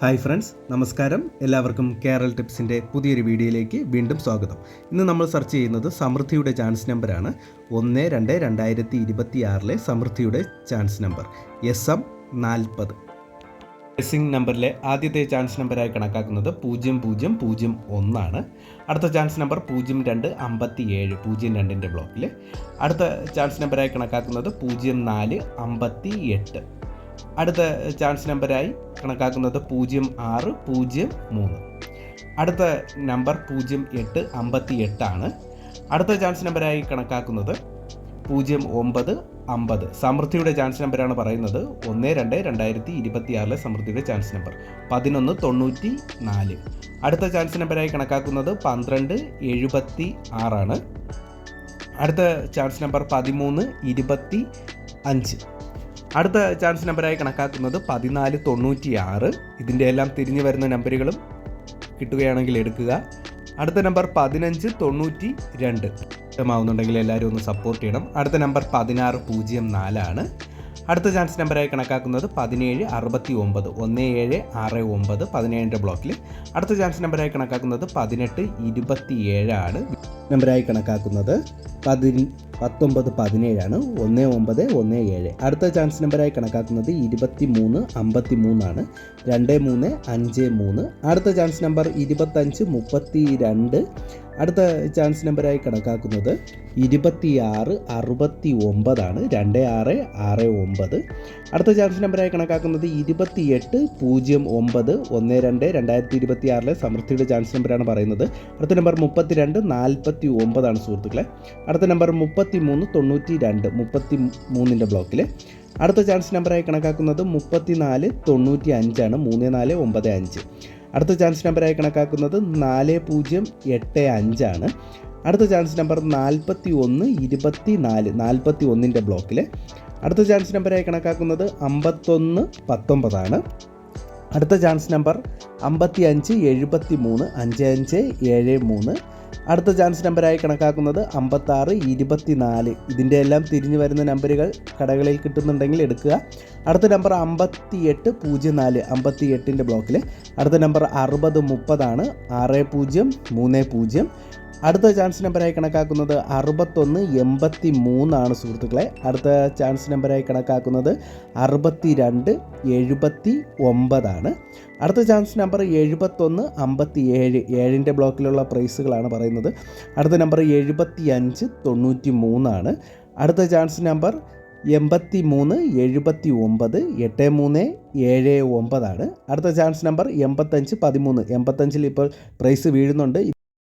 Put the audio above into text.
Hi friends നമസ്കാരം. എല്ലാവർക്കും കേരൾ ടിപ്സിന്റെ പുതിയൊരു വീഡിയോയിലേക്ക് വീണ്ടും സ്വാഗതം. ഇന്ന് നമ്മൾ സെർച്ച് ചെയ്യുന്നത് സമൃദ്ധിയുടെ ചാൻസ് നമ്പറാണ് ഒന്ന് രണ്ട് രണ്ടായിരത്തി ഇരുപത്തി ആറിലെ സമൃദ്ധിയുടെ ചാൻസ് നമ്പർ എസ് എം നാൽപ്പത്. ബ്ലെസ്സിംഗ് നമ്പറിലെ ആദ്യത്തെ ചാൻസ് നമ്പറായി കണക്കാക്കുന്നത് പൂജ്യം പൂജ്യം പൂജ്യം ഒന്നാണ്. അടുത്ത ചാൻസ് നമ്പർ പൂജ്യം രണ്ട് അമ്പത്തി ഏഴ് പൂജ്യം രണ്ടിന്റെ ബ്ലോക്കിൽ അടുത്ത ചാൻസ് നമ്പറായി കണക്കാക്കുന്നത് പൂജ്യം നാല് അമ്പത്തി എട്ട് അടുത്ത ചാൻസ് നമ്പറായി കണക്കാക്കുന്നത് പൂജ്യം ആറ് പൂജ്യം മൂന്ന്. അടുത്ത നമ്പർ പൂജ്യം എട്ട് അമ്പത്തി എട്ടാണ് അടുത്ത ചാൻസ് നമ്പറായി കണക്കാക്കുന്നത് പൂജ്യം ഒമ്പത് അമ്പത്. സമൃദ്ധിയുടെ ചാൻസ് നമ്പറാണ് പറയുന്നത് ഒന്ന് രണ്ട് രണ്ടായിരത്തി ഇരുപത്തി ആറിലെ സമൃദ്ധിയുടെ ചാൻസ് നമ്പർ പതിനൊന്ന് തൊണ്ണൂറ്റി നാല്. അടുത്ത ചാൻസ് നമ്പറായി കണക്കാക്കുന്നത് പന്ത്രണ്ട് എഴുപത്തി ആറാണ് അടുത്ത ചാൻസ് നമ്പർ പതിമൂന്ന് ഇരുപത്തി അഞ്ച്. അടുത്ത ചാൻസ് നമ്പറായി കണക്കാക്കുന്നത് പതിനാല് തൊണ്ണൂറ്റി ആറ് ഇതിന്റെ എല്ലാം തിരിഞ്ഞു വരുന്ന നമ്പറുകളും കിട്ടുകയാണെങ്കിൽ എടുക്കുക. അടുത്ത നമ്പർ പതിനഞ്ച് തൊണ്ണൂറ്റി രണ്ട് ഇഷ്ടമാവുന്നുണ്ടെങ്കിൽ എല്ലാവരും ഒന്ന് സപ്പോർട്ട് ചെയ്യണം. അടുത്ത നമ്പർ പതിനാറ് പൂജ്യം നാലാണ്. അടുത്ത ചാൻസ് നമ്പറായി കണക്കാക്കുന്നത് പതിനേഴ് അറുപത്തി ഒമ്പത് ഒന്ന് ഏഴ് ആറ് ഒമ്പത് പതിനേഴിന്റെ ബ്ലോക്കിൽ അടുത്ത ചാൻസ് നമ്പറായി കണക്കാക്കുന്നത് പതിനെട്ട് ഇരുപത്തി ഏഴാണ് നമ്പറായി കണക്കാക്കുന്നത് പതി പത്തൊമ്പത് പതിനേഴാണ് ഒന്ന് ഒമ്പത് ഒന്ന് ഏഴ്. അടുത്ത ചാൻസ് നമ്പറായി കണക്കാക്കുന്നത് ഇരുപത്തി മൂന്ന് അമ്പത്തി മൂന്നാണ് രണ്ട് മൂന്ന് അഞ്ച് മൂന്ന്. അടുത്ത ചാൻസ് നമ്പർ ഇരുപത്തഞ്ച് മുപ്പത്തി രണ്ട് അടുത്ത ചാൻസ് നമ്പറായി കണക്കാക്കുന്നത് ഇരുപത്തിയാറ് അറുപത്തി ഒമ്പതാണ് രണ്ട് ആറ് ആറ് ഒമ്പത്. അടുത്ത ചാൻസ് നമ്പറായി കണക്കാക്കുന്നത് ഇരുപത്തി എട്ട് പൂജ്യം ഒമ്പത് ഒന്ന് രണ്ട് രണ്ടായിരത്തി ഇരുപത്തി ആറിലെ സമൃദ്ധിയുടെ ചാൻസ് നമ്പറാണ് പറയുന്നത്. അടുത്ത നമ്പർ മുപ്പത്തി രണ്ട് നാൽപ്പത്തി ഒമ്പതാണ് സുഹൃത്തുക്കളെ. അടുത്ത നമ്പർ മുപ്പത്തി മൂന്ന് തൊണ്ണൂറ്റി രണ്ട് മുപ്പത്തി മൂന്നിന്റെ ബ്ലോക്കിൽ അടുത്ത ചാൻസ് നമ്പറായി കണക്കാക്കുന്നത് മുപ്പത്തി നാല് തൊണ്ണൂറ്റി അഞ്ചാണ് മൂന്ന് നാല് ഒമ്പത് അഞ്ച്. അടുത്ത ചാൻസ് നമ്പറായി കണക്കാക്കുന്നത് നാല് പൂജ്യം എട്ട് അഞ്ചാണ്. അടുത്ത ചാൻസ് നമ്പർ നാൽപ്പത്തി ഒന്ന് ഇരുപത്തി നാല് നാൽപ്പത്തി ഒന്നിന്റെ ബ്ലോക്കിൽ അടുത്ത ചാൻസ് നമ്പറായി കണക്കാക്കുന്നത് അമ്പത്തൊന്ന് പത്തൊമ്പതാണ്. അടുത്ത ചാൻസ് നമ്പർ അമ്പത്തി അഞ്ച് എഴുപത്തി മൂന്ന് അഞ്ച് അഞ്ച് ഏഴ് മൂന്ന്. അടുത്ത ചാൻസ് നമ്പറായി കണക്കാക്കുന്നത് അമ്പത്താറ് ഇരുപത്തി നാല് ഇതിന്റെ എല്ലാം തിരിഞ്ഞു വരുന്ന നമ്പറുകൾ കടകളിൽ കിട്ടുന്നുണ്ടെങ്കിൽ എടുക്കുക. അടുത്ത നമ്പർ അമ്പത്തി എട്ട് പൂജ്യം നാല് അമ്പത്തി എട്ടിന്റെ ബ്ലോക്കിൽ അടുത്ത നമ്പർ അറുപത് മുപ്പതാണ്. ആറ് പൂജ്യം മൂന്ന് പൂജ്യം. അടുത്ത ചാൻസ് നമ്പറായി കണക്കാക്കുന്നത് അറുപത്തൊന്ന് എൺപത്തി മൂന്നാണ് സുഹൃത്തുക്കളെ. അടുത്ത ചാൻസ് നമ്പറായി കണക്കാക്കുന്നത് അറുപത്തി രണ്ട് എഴുപത്തി ഒമ്പതാണ് അടുത്ത ചാൻസ് നമ്പർ എഴുപത്തൊന്ന് അമ്പത്തി ഏഴ് ഏഴിന്റെ ബ്ലോക്കിലുള്ള പ്രൈസുകളാണ് പറയുന്നത്. അടുത്ത നമ്പർ എഴുപത്തി അഞ്ച് തൊണ്ണൂറ്റി മൂന്നാണ് അടുത്ത ചാൻസ് നമ്പർ എൺപത്തി മൂന്ന് എഴുപത്തി ഒമ്പത് എട്ട് മൂന്ന് ഏഴ് ഒമ്പതാണ് അടുത്ത ചാൻസ് നമ്പർ എൺപത്തഞ്ച് പതിമൂന്ന്. എൺപത്തഞ്ചിൽ ഇപ്പോൾ പ്രൈസ് വീഴുന്നുണ്ട്.